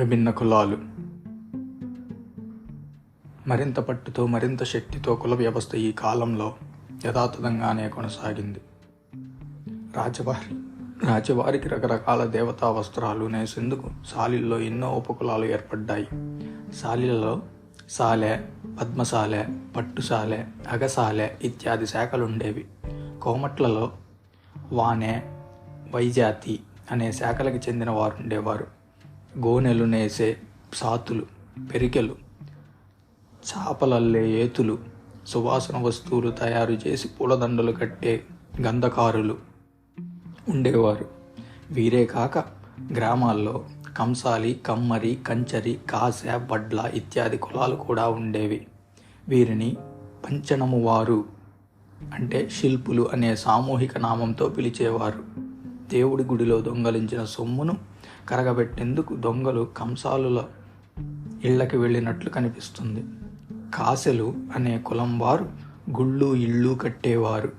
విభిన్న కులాలు. మరింత పట్టుతో మరింత శక్తితో కుల వ్యవస్థ ఈ కాలంలో యథాతథంగానే కొనసాగింది. రాజవారి రాజవారికి రకరకాల దేవతా వస్త్రాలు నేసేందుకు సాలిల్లో ఎన్నో ఉపకులాలు ఏర్పడ్డాయి. సాలిలలో సాలె పద్మసాలె పట్టుసాలె అగసాలె ఇత్యాది శాఖలుండేవి. కోమట్లలో వానే వైజాతి అనే శాఖలకు చెందిన వారు ఉండేవారు గోనెలు నేసే సాతులు పెరికెలు చాపలల్లే ఏతులు సువాసన వస్తువులు తయారు చేసి పూలదండలు కట్టే గంధకారులు ఉండేవారు. వీరే కాక గ్రామాల్లో కంసాలి కమ్మరి కంచరి కాసె వడ్ల ఇత్యాది కులాలు కూడా ఉండేవి. వీరిని పంచనము వారు అంటే శిల్పులు అనే సామూహిక నామంతో పిలిచేవారు. దేవుడి గుడిలో దొంగలించిన సొమ్మును కరగబెట్టేందుకు దొంగలు కంసాలుల ఇళ్ళకి వెళ్ళినట్లు కనిపిస్తుంది. కాసెలు అనే కులం వారు గుళ్ళు ఇళ్ళు కట్టేవారు.